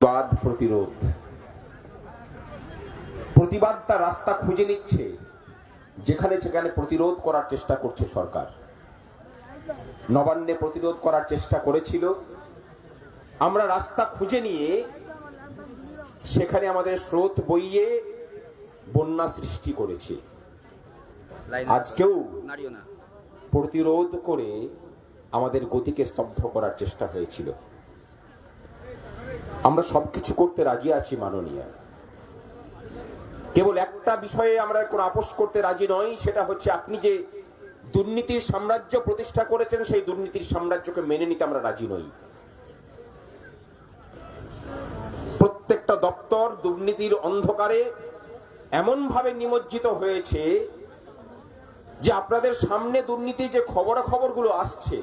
বাদ প্রতিরোধ। প্রতিবাদ তার রাস্তা খুঁজে নিচ্ছে যেখানে সেখানে প্রতিরোধ করার চেষ্টা করছে সরকার। নবান্নে প্রতিরোধ করার চেষ্টা করেছিল। আমরা রাস্তা খুঁজে নিয়ে সেখানে আমাদের স্রোত বইয়ে বন্যা সৃষ্টি করেছি। আজকেও প্রতিরোধ করে আমাদের গতিকে স্তব্ধ করার চেষ্টা হয়েছিল। আমরা সবকিছু করতে রাজি আছি মাননীয়। কেবল একটা বিষয়ে আমরা কোনো আপোষ করতে রাজি নই, সেটা হচ্ছে আপনি যে দুর্নীতির সাম্রাজ্য প্রতিষ্ঠা করেছেন, সেই দুর্নীতির সাম্রাজ্যকে মেনে নিতে আমরা রাজি নই। প্রত্যেকটা দপ্তর দুর্নীতির অন্ধকারে এমন ভাবে নিমজ্জিত হয়েছে যে আপনাদের সামনে দুর্নীতির যে খবরাখবরগুলো আসছে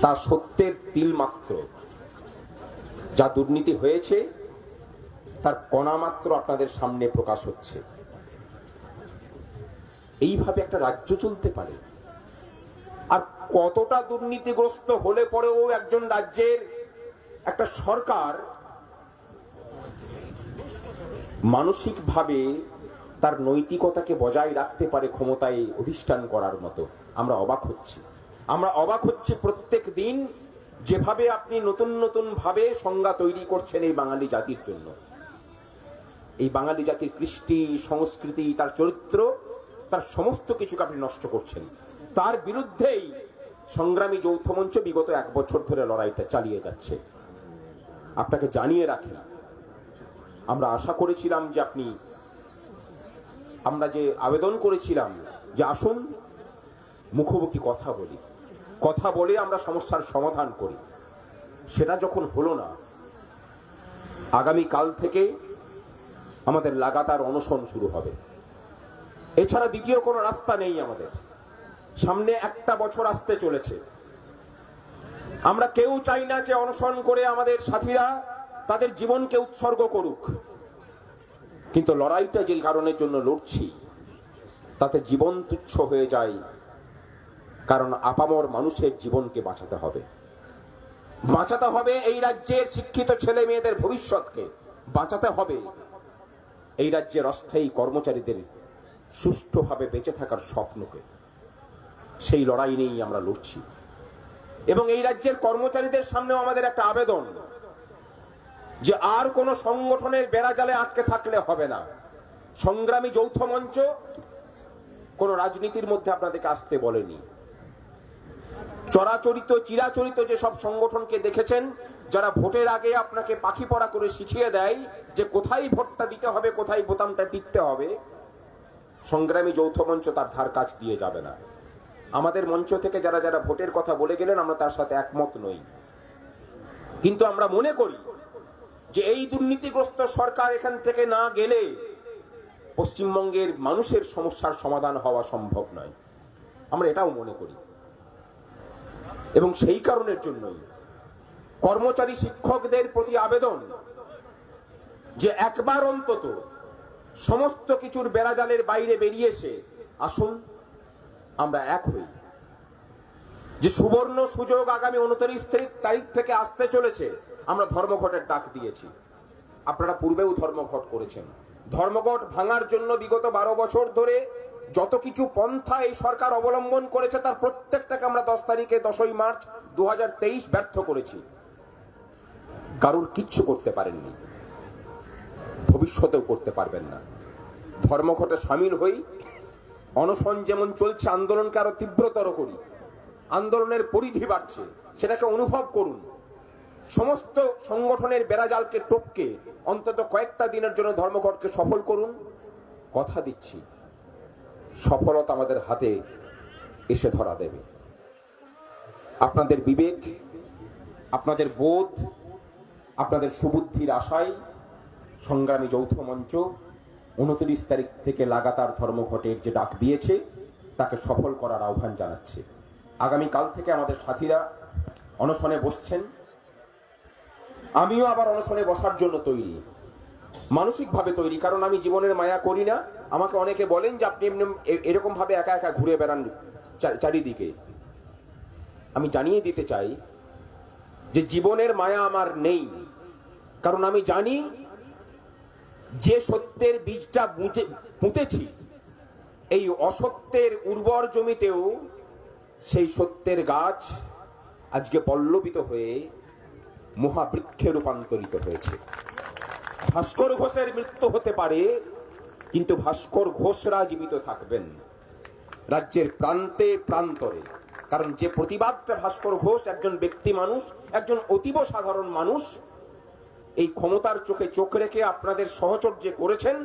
তা সত্যের তিল মাত্র। যা দুর্নীতি হয়েছে, তার কণা মাত্র আপনাদের সামনে প্রকাশ হচ্ছে। এইভাবে একটা রাজ্য চলতে পারে। আর কতটা দুর্নীতিগ্রস্ত হলে পরেও একজন রাজ্যের একটা সরকার মানসিকভাবে তার নৈতিকতাকে বজায় রাখতে পারে ক্ষমতায় অধিষ্ঠান করার মতো। আমরা অবাক হচ্ছি। আমরা অবাক হচ্ছি প্রত্যেক দিন যেভাবে আপনি নতুন নতুন ভাবে সংজ্ঞা তৈরি করছেন এই বাঙালি জাতির জন্য। এই বাঙালি জাতির কৃষ্টি, সংস্কৃতি, তার চরিত্র, তার সমস্ত কিছুকে আপনি নষ্ট করছেন। তার বিরুদ্ধেই সংগ্রামী যৌথ মঞ্চ বিগত এক বছর ধরে লড়াইটা চালিয়ে যাচ্ছে। আপনাকে জানিয়ে রাখি, আমরা আশা করেছিলাম যে আপনি, আমরা যে আবেদন করেছিলাম যে আসুন মুখোমুখি কথা বলি। কথা বলে আমরা সমস্যার সমাধান করি। সেটা যখন হলো না আগামী কাল থেকে আমাদের লাগাতার অনশন শুরু হবে। এছাড়া দ্বিতীয় কোনো রাস্তা নেই আমাদের। সামনে একটা বছর আসতে চলেছে। আমরা কেউ চাই না যে অনশন করে আমাদের সাথীরা তাদের জীবনকে উৎসর্গ করুক। কিন্তু লড়াইটা যে কারণের জন্য লড়ছি, তাতে জীবন তুচ্ছ হয়ে যায়। কারণ আপামর মানুষের জীবনকে বাঁচাতে হবে। বাঁচাতে হবে এই রাজ্যের শিক্ষিত ছেলে মেয়েদের ভবিষ্যৎকে। বাঁচাতে হবে এই রাজ্যের অস্থায়ী কর্মচারীদের সুষ্ঠুভাবে বেঁচে থাকার স্বপ্নকে। সেই লড়াই নিয়েই আমরা লড়ছি। এবং এই রাজ্যের কর্মচারীদের সামনেও আমাদের একটা আবেদন যে আর কোন সংগঠনের বেড়াজালে আটকে থাকলে হবে না। সংগ্রামী যৌথ মঞ্চ কোন রাজনীতির মধ্যে আপনাদেরকে আসতে বলেনি। চরাচরিত, চিরাচরিত যে সব সংগঠনকে দেখেছেন, যারা ভোটের আগে আপনাকে পাখি পড়া করে শিখিয়ে দেয় যে কোথায় ভোটটা দিতে হবে, কোথায় বোতামটা টিপতে হবে, সংগ্রামী যৌথ মঞ্চ তার ধার কাজ দিয়ে যাবে না। আমাদের মঞ্চ থেকে যারা যারা ভোটের কথা বলে গেলেন, আমরা তার সাথে একমত নই। কিন্তু আমরা মনে করি যে এই দুর্নীতিগ্রস্ত সরকার এখান থেকে না গেলে পশ্চিমবঙ্গের মানুষের সমস্যার সমাধান হওয়া সম্ভব নয়। আমরা এটাও মনে করি। এবং সেই কারণের জন্যই কর্মচারী শিক্ষকদের প্রতি আবেদন যে একবার অন্তত সমস্ত কিছুর বেড়াজালের বাইরে বেরিয়ে এসে আসুন, আমরা এক হই। যে সুবর্ণ সুযোগ আগামী উনত্রিশ তারিখ থেকে আসতে চলেছে, আমরা ধর্মঘটের ডাক দিয়েছি। আপনারা পূর্বেও ধর্মঘট করেছেন। ধর্মঘট ভাঙার জন্য বিগত বারো বছর ধরে যত কিছু পন্থা এই সরকার অবলম্বন করেছে, তার প্রত্যেকটাকে আমরা দশ তারিখে দশই মার্চ দু হাজার তেইশ ব্যর্থ করেছি। কারুর কিচ্ছু করতে পারেননি। ভবিষ্যতেও করতে পারবেন না। ধর্মঘটে সামিল হই, অনশন যেমন চলছে, আন্দোলনকে আরও তীব্রতর করি। আন্দোলনের পরিধি বাড়ছে, সেটাকে অনুভব করুন। সমস্ত সংগঠনের বেড়াজালকে টপকে অন্তত কয়েকটা দিনের জন্য ধর্মঘটকে সফল করুন। কথা দিচ্ছি। সফলতা আমাদের হাতে এসে ধরা দেবে। আপনাদের বিবেক, আপনাদের বোধ, আপনাদের সুবুদ্ধির আশায় সংগ্রামী যৌথ মঞ্চ উনত্রিশ তারিখ থেকে লাগাতার ধর্মঘটের যে ডাক দিয়েছে, তাকে সফল করার আহ্বান জানাচ্ছে। আগামী কাল থেকে আমাদের সাথীরা অনশনে বসছেন। আমিও আবার অনশনে বসার জন্য তৈরি। মানসিকভাবে তৈরি, কারণ আমি জীবনের মায়া করি না। আমাকে অনেকে বলেন যে আপনি এমনি এরকম ভাবে একা একা ঘুরে বেড়ান চারিদিকে। আমি জানিয়ে দিতে চাই যে জীবনের মায়া আমার নেই। কারণ আমি জানি যে সত্যের বীজটা পুঁতেছি, এই অসত্যের উর্বর জমিতেও সেই সত্যের গাছ আজকে পল্লবিত হয়ে মহাবৃক্ষে রূপান্তরিত হয়েছে। ভাস্কর ঘোষের মৃত্যু হতে পারে কিন্তু ভাস্কর ঘোষরা জীবিত থাকবেন রাজ্যের প্রান্তে প্রান্তরে। কারণ যে প্রতিবাদটা ভাস্কর ঘোষ, একজন ব্যক্তি মানুষ, একজন অতীব সাধারণ মানুষ, এই ক্ষমতার চোখে চোখ রেখে আপনাদের সহচর্যে করেছেন,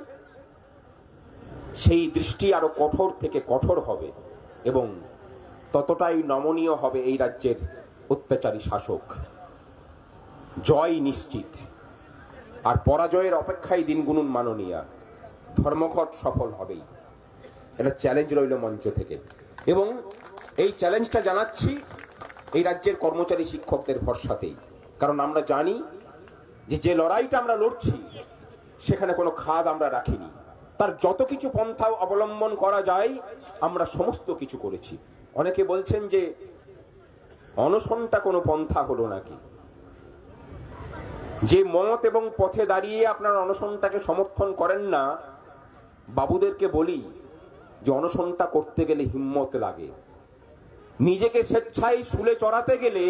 সেই দৃষ্টি আরও কঠোর থেকে কঠোর হবে এবং ততটাই নমনীয় হবে এই রাজ্যের অত্যাচারী শাসক। জয় নিশ্চিত। আর পরাজয়ের অপেক্ষায় দিন গুনুন মাননীয়া। ধর্মঘট সফল হবেই। এটা চ্যালেঞ্জ রইল মঞ্চ থেকে। এবং এই চ্যালেঞ্জটা জানাচ্ছি এই রাজ্যের কর্মচারী শিক্ষকদের ভরসাতেই। কারণ আমরা জানি যে যে লড়াইটা আমরা লড়ছি, সেখানে কোনো খাদ আমরা রাখিনি। তার যত কিছু পন্থা অবলম্বন করা যায়, আমরা সমস্ত কিছু করেছি। অনেকে বলছেন যে অনশনটা কোনো পন্থা হলো নাকি? যে মত এবং পথে দাঁড়িয়ে আপনার অনশনটাকে সমর্থন করেন না বাবুদেরকে বলি যে অনশনটা করতে গেলে হিম্মত লাগে। নিজেকে স্বেচ্ছায় শুলে চড়াতে গেলে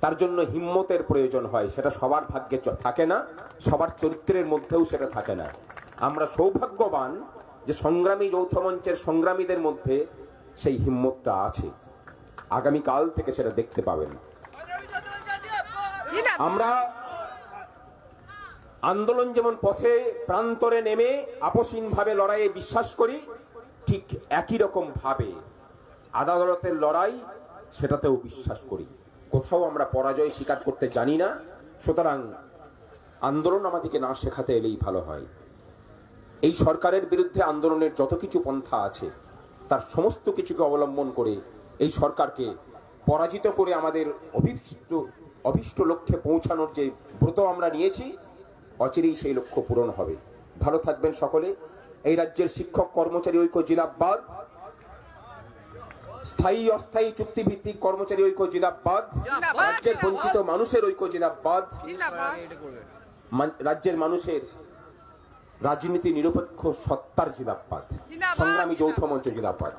তার জন্য হিম্মতের প্রয়োজন হয়। সেটা সবার ভাগ্যে থাকে না সবার চরিত্রের মধ্যেও সেটা থাকে না। আমরা সৌভাগ্যবান যে সংগ্রামী যৌথ মঞ্চের সংগ্রামীদের মধ্যে সেই হিম্মতটা আছে। আগামী কাল থেকে সেটা দেখতে পাবেন। আমরা আন্দোলন যেমন পথে প্রান্তরে নেমে আপসীনভাবে লড়াইয়ে বিশ্বাস করি, ঠিক একই রকম ভাবে আদালতের লড়াই সেটাতেও বিশ্বাস করি। কোথাও আমরা পরাজয় স্বীকার করতে জানি না, সুতরাং আন্দোলন আমাদেরকে না শেখাতে এলেই ভালো হয়। এই সরকারের বিরুদ্ধে আন্দোলনের যত কিছু পন্থা আছে, তার সমস্ত কিছুকে অবলম্বন করে এই সরকারকে পরাজিত করে আমাদের অভিষ্ট অভিষ্ট লক্ষ্যে পৌঁছানোর যে ব্রত আমরা নিয়েছি অচিরেই সেই লক্ষ্য পূরণ হবে। ভালো থাকবেন সকলে। এই রাজ্যের শিক্ষক কর্মচারী ঐক্য জিলাবাদ স্থায়ী অস্থায়ী চুক্তিভিত্তিক কর্মচারী ঐক্য জিলাবাদ রাজ্যের বঞ্চিত মানুষের ঐক্য জিলাবাদ মান- রাজ্যের মানুষের রাজনীতি নিরপেক্ষ সত্তার জিলাবাদ সংগ্রামী যৌথ মঞ্চ জিন্দাবাদ